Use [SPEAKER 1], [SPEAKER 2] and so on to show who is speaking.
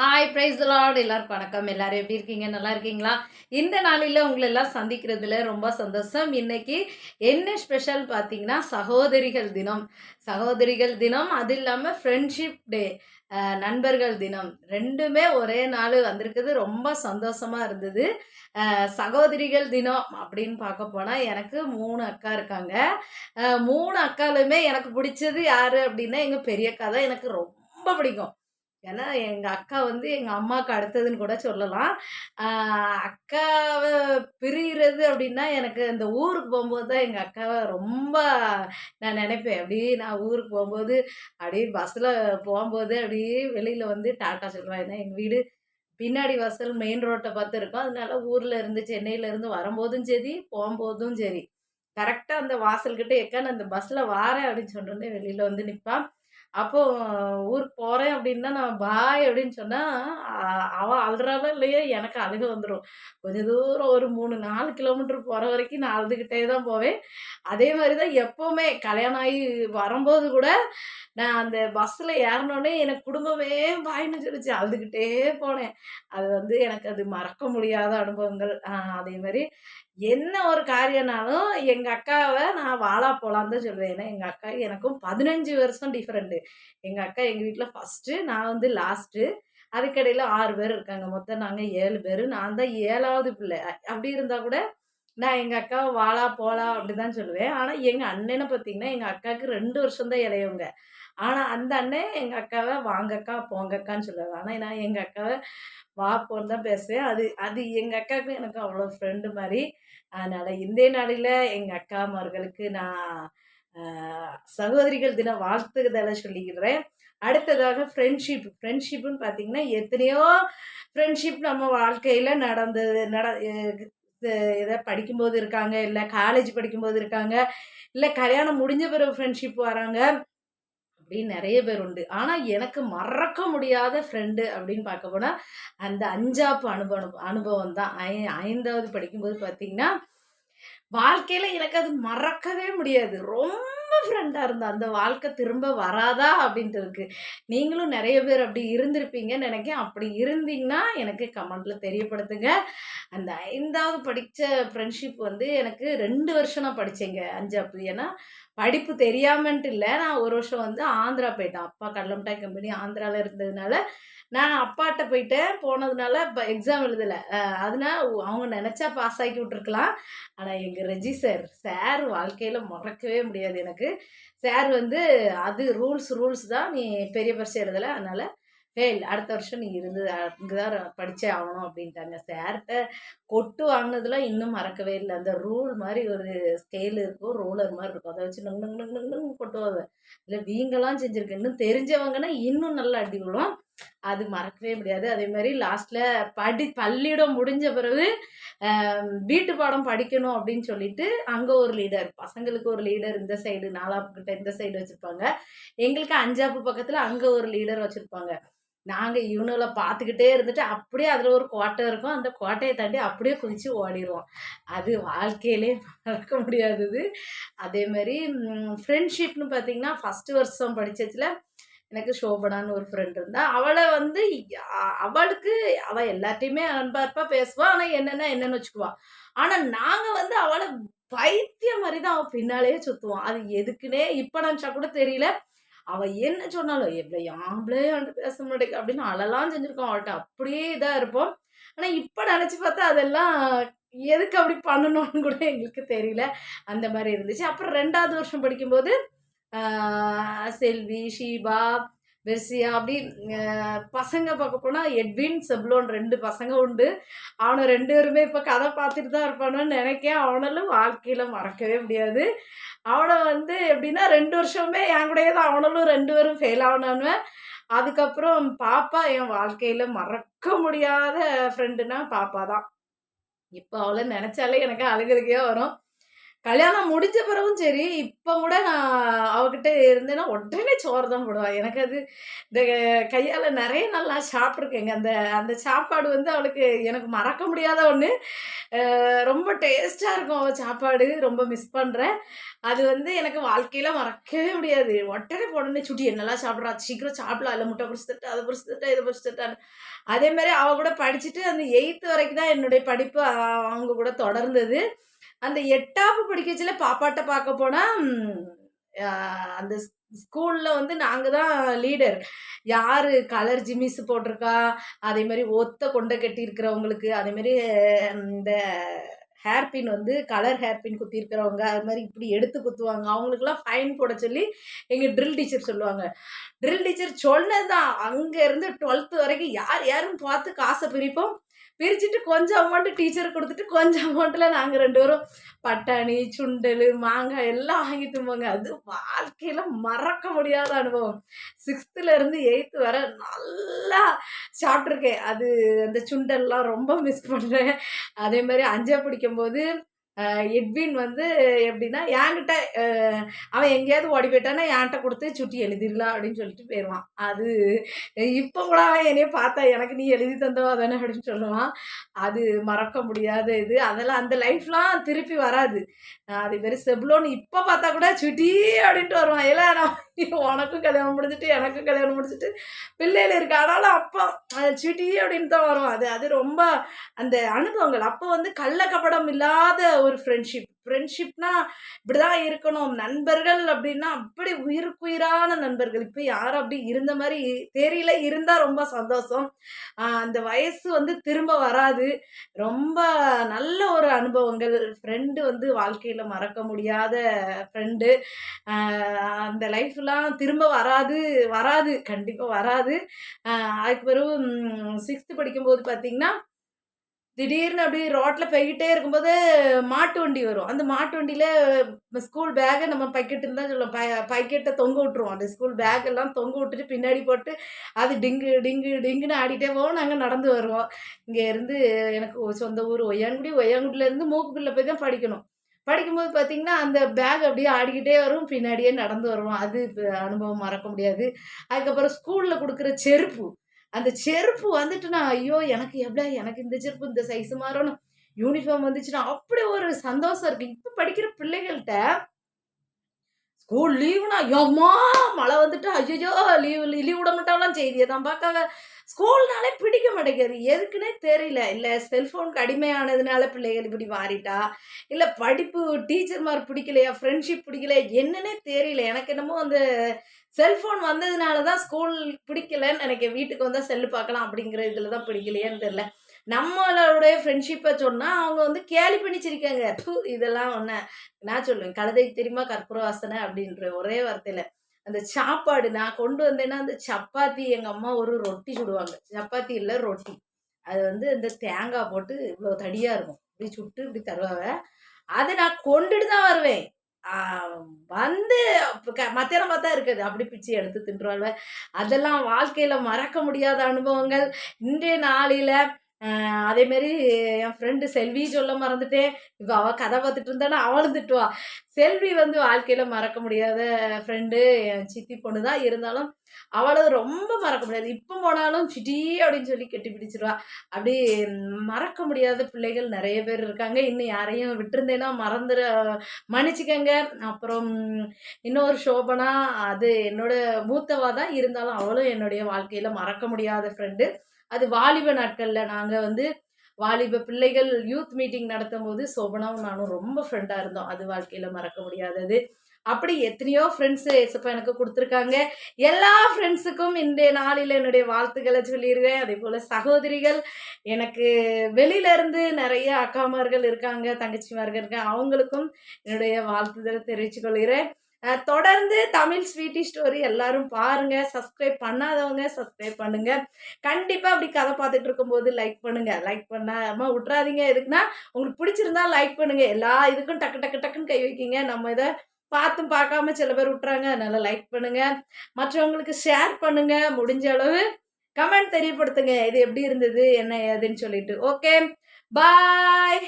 [SPEAKER 1] hi price Lord எல்லாரும் வணக்கம் எல்லாரும் எப்படி இருக்கீங்க நல்லா இருக்கீங்களா இந்த நாளில் உங்களை எல்லாம் சந்திக்கிறதுல ரொம்ப சந்தோஷம் இன்னைக்கு என்ன ஸ்பெஷல் பார்த்தீங்கன்னா சகோதரிகள் தினம் சகோதரிகள் தினம் அது இல்லாமல் ஃப்ரெண்ட்ஷிப் டே நண்பர்கள் தினம் ரெண்டுமே ஒரே நாள் வந்திருக்குது ரொம்ப சந்தோஷமாக இருந்தது சகோதரிகள் தினம் அப்படின்னு பார்க்க போனால் எனக்கு மூணு அக்கா இருக்காங்க மூணு அக்காலுமே எனக்கு பிடிச்சது யார் அப்படின்னா எங்கள் பெரிய அக்கா தான் எனக்கு ரொம்ப பிடிக்கும் ஏன்னா எங்கள் அக்கா வந்து எங்கள் அம்மாவுக்கு அடுத்ததுன்னு கூட சொல்லலாம் அக்காவை பிரிகிறது அப்படின்னா எனக்கு இந்த ஊருக்கு போகும்போது தான் எங்கள் அக்காவை ரொம்ப நான் நினைப்பேன் அப்படி நான் ஊருக்கு போகும்போது அப்படியே பஸ்ஸில் போகும்போது அப்படியே வெளியில் வந்து டாட்டா சொல்லுவேன் ஏன்னா எங்கள் வீடு பின்னாடி வாசல் மெயின் ரோட்டை பார்த்து இருக்கோம் அதனால ஊரில் இருந்து சென்னையிலேருந்து வரும்போதும் சரி போகும்போதும் சரி கரெக்டாக அந்த வாசல்கிட்ட நான் அந்த பஸ்ஸில் வாரேன் அப்படின்னு சொன்னோன்னே வெளியில் வந்து நிற்பான் அப்போது ஊருக்கு போகிறேன் அப்படின்னா நான் பாய் அப்படின்னு சொன்னால் அவள் அழுறாலும் இல்லையோ எனக்கு அழுக வந்துடும் கொஞ்சம் தூரம் ஒரு மூணு நாலு கிலோமீட்டர் போகிற வரைக்கும் நான் அழுதுகிட்டே தான் போவேன் அதே மாதிரி தான் எப்போவுமே கல்யாணம் ஆகி வரும்போது கூட நான் அந்த பஸ்ஸில் ஏறினோடனே எனக்கு குடும்பமே பாய்னு சொல்லிச்சு அழுதுகிட்டே போனேன் அது வந்து எனக்கு அது மறக்க முடியாத அனுபவங்கள் அதே மாதிரி என்ன ஒரு காரியம்னாலும் எங்கள் அக்காவை நான் வாழா போகலான்னு தான் சொல்லுவேன் ஏன்னா எங்கள் அக்கா எனக்கும் பதினஞ்சு வருஷம் டிஃப்ரெண்ட்டு எங்கள் அக்கா எங்கள் வீட்டில் ஃபஸ்ட்டு நான் வந்து லாஸ்ட்டு அதுக்கடையில் ஆறு பேர் இருக்காங்க மொத்தம் நாங்கள் ஏழு பேர் நான் தான் ஏழாவது பிள்ளை அப்படி இருந்தால் கூட நான் எங்கள் அக்காவை வாழா போலா அப்படி தான் சொல்லுவேன் ஆனால் எங்கள் அண்ணனை பார்த்தீங்கன்னா எங்கள் அக்காவுக்கு ரெண்டு வருஷம் தான் இளையவங்க ஆனால் அந்த அண்ணன் எங்கள் அக்காவை வாங்கக்கா போங்கக்கான்னு சொல்லுவார் ஆனால் நான் எங்கள் அக்காவை வா போன்னு தான் பேசுவேன் அது அது எங்கள் அக்காவுக்கும் எனக்கு அவ்வளோ ஃப்ரெண்டு மாதிரி அதனால் இந்திய நாளில் எங்கள் அக்கா மார்களுக்கு நான் சகோதரிகள் தினம் வாழ்த்துதலை சொல்லிக்கிறேன் அடுத்ததாக ஃப்ரெண்ட்ஷிப் ஃப்ரெண்ட்ஷிப்புன்னு பார்த்தீங்கன்னா எத்தனையோ ஃப்ரெண்ட்ஷிப் நம்ம வாழ்க்கையில் நடந்தது நட இதை படிக்கும்போது இருக்காங்க இல்லை காலேஜ் படிக்கும்போது இருக்காங்க இல்லை கல்யாணம் முடிஞ்ச பிறகு ஃப்ரெண்ட்ஷிப் வராங்க அப்படின்னு நிறைய பேர் உண்டு ஆனால் எனக்கு மறக்க முடியாத ஃப்ரெண்டு அப்படின்னு பார்க்க போனால் அந்த அஞ்சாப்பு அனுபவம் அனுபவம் தான் ஐ ஐந்தாவது படிக்கும்போது பார்த்தீங்கன்னா வாழ்க்கையில் எனக்கு அது மறக்கவே முடியாது ரொம்ப ஃப்ரெண்டாக இருந்தா அந்த வாழ்க்கை திரும்ப வராதா அப்படின்ட்டு நீங்களும் நிறைய பேர் அப்படி இருந்திருப்பீங்கன்னு நினைக்கேன் அப்படி இருந்தீங்கன்னா எனக்கு கமெண்ட்டில் தெரியப்படுத்துங்க அந்த ஐந்தாவது படித்த ஃப்ரெண்ட்ஷிப் வந்து எனக்கு ரெண்டு வருஷம் நான் படித்தேங்க அஞ்சாப்பு ஏன்னா படிப்பு தெரியாமன்ட்டு இல்லை நான் ஒரு வருஷம் வந்து ஆந்திரா போயிட்டேன் அப்பா மிட்டாய் கம்பெனி ஆந்திராவில் இருந்ததுனால நான் அப்பாட்ட போயிட்டேன் போனதுனால இப்போ எக்ஸாம் எழுதலை அதனால் அவங்க நினச்சா பாஸ் ஆக்கி விட்ருக்கலாம் ஆனால் எங்கள் ரெஜி சார் சார் வாழ்க்கையில் மறக்கவே முடியாது எனக்கு சார் வந்து அது ரூல்ஸ் ரூல்ஸ் தான் நீ பெரிய பரிசு எழுதலை அதனால் ஃபெயில் அடுத்த வருஷம் நீ இருந்து அங்கே தான் படித்தே ஆகணும் அப்படின்ட்டாங்க சார்கிட்ட கொட்டு வாங்கினதுலாம் இன்னும் மறக்கவே இல்லை அந்த ரூல் மாதிரி ஒரு ஸ்கேல் இருக்கும் ரோலர் மாதிரி இருக்கும் அதை வச்சு நங்கு நங்கு நங்கு நங்கு கொட்டுவாங்க இல்லை வீங்கெல்லாம் செஞ்சுருக்கு இன்னும் தெரிஞ்சவங்கன்னா இன்னும் நல்லா அடி விடும் அது மறக்கவே முடியாது அதே மாதிரி லாஸ்ட்டில் படி பள்ளியிடம் முடிஞ்ச பிறகு வீட்டு பாடம் படிக்கணும் அப்படின்னு சொல்லிட்டு அங்கே ஒரு லீடர் பசங்களுக்கு ஒரு லீடர் இந்த சைடு நாலாப்பு கிட்ட இந்த சைடு வச்சுருப்பாங்க எங்களுக்கு அஞ்சாப்பு பக்கத்தில் அங்கே ஒரு லீடர் வச்சுருப்பாங்க நாங்கள் இவனுங்களை பார்த்துக்கிட்டே இருந்துட்டு அப்படியே அதில் ஒரு கோட்டை இருக்கும் அந்த கோட்டையை தாண்டி அப்படியே குதிச்சு ஓடிடுவோம் அது வாழ்க்கையிலே மறக்க முடியாதது மாதிரி ஃப்ரெண்ட்ஷிப்னு பார்த்திங்கன்னா ஃபஸ்ட்டு வருஷம் படித்ததில் எனக்கு சோபனான்னு ஒரு ஃப்ரெண்ட் இருந்தா அவளை வந்து அவளுக்கு அவள் எல்லாத்தையுமே அன்பார்ப்பாக பேசுவாள் ஆனால் என்னென்னா என்னென்னு வச்சுக்குவா ஆனால் நாங்கள் வந்து அவளை பைத்தியம் மாதிரி தான் அவள் பின்னாலேயே சுற்றுவான் அது எதுக்குன்னே இப்போ நினச்சா கூட தெரியல அவள் என்ன சொன்னாலும் எவ்வளோ ஆம்பளே அவன்ட்டு பேச மாட்டேங்க அப்படின்னு அழலாம் செஞ்சுருக்கோம் அவள்கிட்ட அப்படியே இதாக இருப்போம் ஆனால் இப்போ நினச்சி பார்த்தா அதெல்லாம் எதுக்கு அப்படி பண்ணணும்னு கூட எங்களுக்கு தெரியல அந்த மாதிரி இருந்துச்சு அப்புறம் ரெண்டாவது வருஷம் படிக்கும்போது செல்வி ஷீபா பெர்சியா அப்படி பசங்க பார்க்க போனால் எட்வின் செப்லோன் ரெண்டு பசங்க உண்டு அவனை ரெண்டு பேருமே இப்போ கதை பார்த்துட்டு தான் இருப்பானுன்னு நினைக்கேன் அவனாலும் வாழ்க்கையில் மறக்கவே முடியாது அவனை வந்து எப்படின்னா ரெண்டு வருஷமே என் கூடயே தான் அவனாலும் ரெண்டு பேரும் ஃபெயில் ஆகணுன்னுவேன் அதுக்கப்புறம் பாப்பா என் வாழ்க்கையில் மறக்க முடியாத ஃப்ரெண்டுனா பாப்பா தான் இப்போ அவளை நினச்சாலே எனக்கு அழுகிறதுக்கே வரும் கல்யாணம் முடிஞ்ச பிறகும் சரி இப்போ கூட நான் அவகிட்ட இருந்தேன்னா உடனே சோறு தான் போடுவாள் எனக்கு அது இந்த கையால் நிறைய நல்லா சாப்பிட்ருக்கேங்க அந்த அந்த சாப்பாடு வந்து அவளுக்கு எனக்கு மறக்க முடியாத ஒன்று ரொம்ப டேஸ்ட்டாக இருக்கும் அவள் சாப்பாடு ரொம்ப மிஸ் பண்ணுறேன் அது வந்து எனக்கு வாழ்க்கையில் மறக்கவே முடியாது உடனே உடனே சுட்டி என்னெல்லாம் சாப்பிட்றா சீக்கிரம் சாப்பிடலாம் இல்லை முட்டை பிடிச்சி அதை பிடிச்சி தட்டா இதை பிடிச்சி தட்டான்னு அதேமாதிரி அவள் கூட படிச்சுட்டு அந்த எயித்து வரைக்கும் தான் என்னுடைய படிப்பு அவங்க கூட தொடர்ந்தது அந்த எட்டாப்பு படிக்கச்சில் பாப்பாட்ட பார்க்க போனால் அந்த ஸ்கூலில் வந்து நாங்கள் தான் லீடர் யார் கலர் ஜிமிஸ் போட்டிருக்கா அதே மாதிரி ஒத்த கொண்டை அதே அதேமாரி இந்த ஹேர்பின் வந்து கலர் ஹேர்பின் இருக்கிறவங்க அது மாதிரி இப்படி எடுத்து குத்துவாங்க அவங்களுக்குலாம் ஃபைன் போட சொல்லி எங்கள் ட்ரில் டீச்சர் சொல்லுவாங்க ட்ரில் டீச்சர் சொன்னது தான் அங்கேருந்து டுவெல்த்து வரைக்கும் யார் யாரும் பார்த்து காசை பிரிப்போம் பிரிச்சுட்டு கொஞ்சம் அமௌண்ட்டு டீச்சர் கொடுத்துட்டு கொஞ்சம் அமௌண்ட்டில் நாங்கள் ரெண்டு பேரும் பட்டாணி சுண்டல் மாங்காய் எல்லாம் வாங்கி தும்போங்க அது வாழ்க்கையில் மறக்க முடியாத அனுபவம் சிக்ஸ்த்துலேருந்து எயித்து வர நல்லா சாப்பிட்ருக்கேன் அது அந்த சுண்டல்லாம் ரொம்ப மிஸ் பண்ணுறேன் அதே மாதிரி அஞ்சா பிடிக்கும்போது எட்வின் வந்து எப்படின்னா என்கிட்ட அவன் எங்கேயாவது ஓடி போயிட்டானா என்கிட்ட கொடுத்து சுட்டி எழுதிடலாம் அப்படின்னு சொல்லிட்டு போயிடுவான் அது இப்போ கூட அவன் என்னைய பார்த்தா எனக்கு நீ எழுதி தந்தவா தானே அப்படின்னு சொல்லுவான் அது மறக்க முடியாத இது அதெல்லாம் அந்த லைஃப்லாம் திருப்பி வராது அதே மாதிரி செப்லோன்னு இப்போ பார்த்தா கூட சுட்டி அப்படின்ட்டு வருவான் இல்லை நான் உனக்கும் கல்யாணம் முடிஞ்சிட்டு எனக்கும் கல்யாணம் முடிச்சுட்டு பிள்ளையில இருக்கு ஆனாலும் அப்போ அது சிட்டி அப்படின்னு தான் வரும் அது அது ரொம்ப அந்த அனுபவங்கள் அப்போ வந்து கள்ளக்கப்படம் இல்லாத ஒரு ஃப்ரெண்ட்ஷிப் ஃப்ரெண்ட்ஷிப்னா இப்படிதான் இருக்கணும் நண்பர்கள் அப்படின்னா அப்படி உயிருக்குயிரான நண்பர்கள் இப்போ யாரும் அப்படி இருந்த மாதிரி தெரியல இருந்தால் ரொம்ப சந்தோஷம் அந்த வயசு வந்து திரும்ப வராது ரொம்ப நல்ல ஒரு அனுபவங்கள் ஃப்ரெண்டு வந்து வாழ்க்கையில் மறக்க முடியாத ஃப்ரெண்டு அந்த லைஃப்லாம் திரும்ப வராது வராது கண்டிப்பாக வராது அதுக்கு பிறகு சிக்ஸ்த்து படிக்கும்போது பார்த்தீங்கன்னா திடீர்னு அப்படியே ரோட்டில் போய்கிட்டே இருக்கும்போது மாட்டு வண்டி வரும் அந்த மாட்டு வண்டியில் ஸ்கூல் பேக்கை நம்ம பைக்கெட்டு தான் சொல்லுவோம் ப பைக்கெட்டை தொங்க விட்டுருவோம் அந்த ஸ்கூல் பேக்கெல்லாம் தொங்க விட்டுட்டு பின்னாடி போட்டு அது டிங்கு டிங்கு டிங்குன்னு ஆடிட்டே போவோம் நாங்கள் நடந்து வருவோம் இங்கே இருந்து எனக்கு சொந்த ஊர் ஒய்யாங்குடி ஒய்யாங்குடியிலேருந்து மூக்குக்குள்ளே போய் தான் படிக்கணும் படிக்கும்போது பார்த்தீங்கன்னா அந்த பேக் அப்படியே ஆடிக்கிட்டே வரும் பின்னாடியே நடந்து வருவோம் அது அனுபவம் மறக்க முடியாது அதுக்கப்புறம் ஸ்கூலில் கொடுக்குற செருப்பு அந்த செருப்பு வந்துட்டுனா ஐயோ எனக்கு எவ்வளோ எனக்கு இந்த செருப்பு இந்த சைஸ் மாறணும் யூனிஃபார்ம் வந்துச்சுன்னா அப்படி ஒரு சந்தோஷம் இருக்கு இப்போ படிக்கிற பிள்ளைகள்கிட்ட ஸ்கூல் லீவுனா யோமா மழை வந்துட்டு ஐயோ லீவ் லீவ் விட மாட்டாங்களாம் செய்தியை தான் பார்க்காங்க ஸ்கூல்னாலே மாட்டேங்கிறது எதுக்குன்னே தெரியல இல்லை செல்ஃபோனுக்கு அடிமையானதுனால பிள்ளைகள் இப்படி மாறிட்டா இல்லை படிப்பு டீச்சர்மார் பிடிக்கலையா ஃப்ரெண்ட்ஷிப் பிடிக்கல என்னன்னே தெரியல எனக்கு என்னமோ அந்த செல்ஃபோன் வந்ததுனால தான் ஸ்கூல் பிடிக்கலன்னு எனக்கு வீட்டுக்கு வந்தால் செல்லு பார்க்கலாம் அப்படிங்கிற இதில் தான் பிடிக்கலையான்னு தெரில நம்மளோடைய ஃப்ரெண்ட்ஷிப்பை சொன்னால் அவங்க வந்து கேலி பண்ணிச்சிருக்காங்க இதெல்லாம் ஒன்று நான் சொல்லுவேன் கழுதைக்கு தெரியுமா கற்பூர வாசனை அப்படின்ற ஒரே வார்த்தையில் அந்த சாப்பாடு நான் கொண்டு வந்தேன்னா அந்த சப்பாத்தி எங்கள் அம்மா ஒரு ரொட்டி சுடுவாங்க சப்பாத்தி இல்லை ரொட்டி அது வந்து இந்த தேங்காய் போட்டு இவ்வளோ தடியாக இருக்கும் இப்படி சுட்டு இப்படி தருவாங்க அதை நான் கொண்டுட்டு தான் வருவேன் வந்து மத்தியானம் தான் இருக்குது அப்படி பிச்சு எடுத்து தின்றுவாள் அதெல்லாம் வாழ்க்கையில் மறக்க முடியாத அனுபவங்கள் இன்றைய நாளில் அதேமாரி என் ஃப்ரெண்டு செல்வி சொல்ல மறந்துட்டேன் இப்போ அவள் கதை பார்த்துட்டு இருந்தாலும் அவளும் திட்டுவா செல்வி வந்து வாழ்க்கையில் மறக்க முடியாத ஃப்ரெண்டு என் சித்தி பொண்ணு தான் இருந்தாலும் அவளது ரொம்ப மறக்க முடியாது இப்போ போனாலும் சிட்டி அப்படின்னு சொல்லி கெட்டி பிடிச்சிருவா அப்படி மறக்க முடியாத பிள்ளைகள் நிறைய பேர் இருக்காங்க இன்னும் யாரையும் விட்டுருந்தேன்னா மறந்துட மன்னிச்சுக்கங்க அப்புறம் இன்னொரு சோபனா அது என்னோட மூத்தவா தான் இருந்தாலும் அவளும் என்னுடைய வாழ்க்கையில் மறக்க முடியாத ஃப்ரெண்டு அது வாலிப நாட்களில் நாங்கள் வந்து வாலிப பிள்ளைகள் யூத் மீட்டிங் நடத்தும் போது சோபனாவும் நானும் ரொம்ப ஃப்ரெண்டாக இருந்தோம் அது வாழ்க்கையில் மறக்க முடியாதது அப்படி எத்தனையோ ஃப்ரெண்ட்ஸு ஏசப்பா எனக்கு கொடுத்துருக்காங்க எல்லா ஃப்ரெண்ட்ஸுக்கும் இன்றைய நாளில் என்னுடைய வாழ்த்துக்களை சொல்லிடுவேன் அதே போல் சகோதரிகள் எனக்கு வெளியிலேருந்து நிறைய அக்காமார்கள் இருக்காங்க தங்கச்சிமார்கள் இருக்காங்க அவங்களுக்கும் என்னுடைய வாழ்த்துதலை தெரிவித்துக்கொள்கிறேன் தொடர்ந்து தமிழ் ஸ்வீட்டி ஸ்டோரி எல்லாரும் பாருங்க சப்ஸ்கிரைப் பண்ணாதவங்க சப்ஸ்கிரைப் பண்ணுங்க கண்டிப்பாக அப்படி கதை பார்த்துட்டு இருக்கும்போது லைக் பண்ணுங்க லைக் பண்ணாம விட்றாதீங்க எதுக்குன்னா உங்களுக்கு பிடிச்சிருந்தா லைக் பண்ணுங்க எல்லா இதுக்கும் டக்கு டக்கு டக்குன்னு கை வைக்கிங்க நம்ம இதை பார்த்தும் பார்க்காம சில பேர் விட்றாங்க அதனால லைக் பண்ணுங்க மற்றவங்களுக்கு ஷேர் பண்ணுங்க முடிஞ்ச அளவு கமெண்ட் தெரியப்படுத்துங்க இது எப்படி இருந்தது என்ன ஏதுன்னு சொல்லிட்டு ஓகே பாய்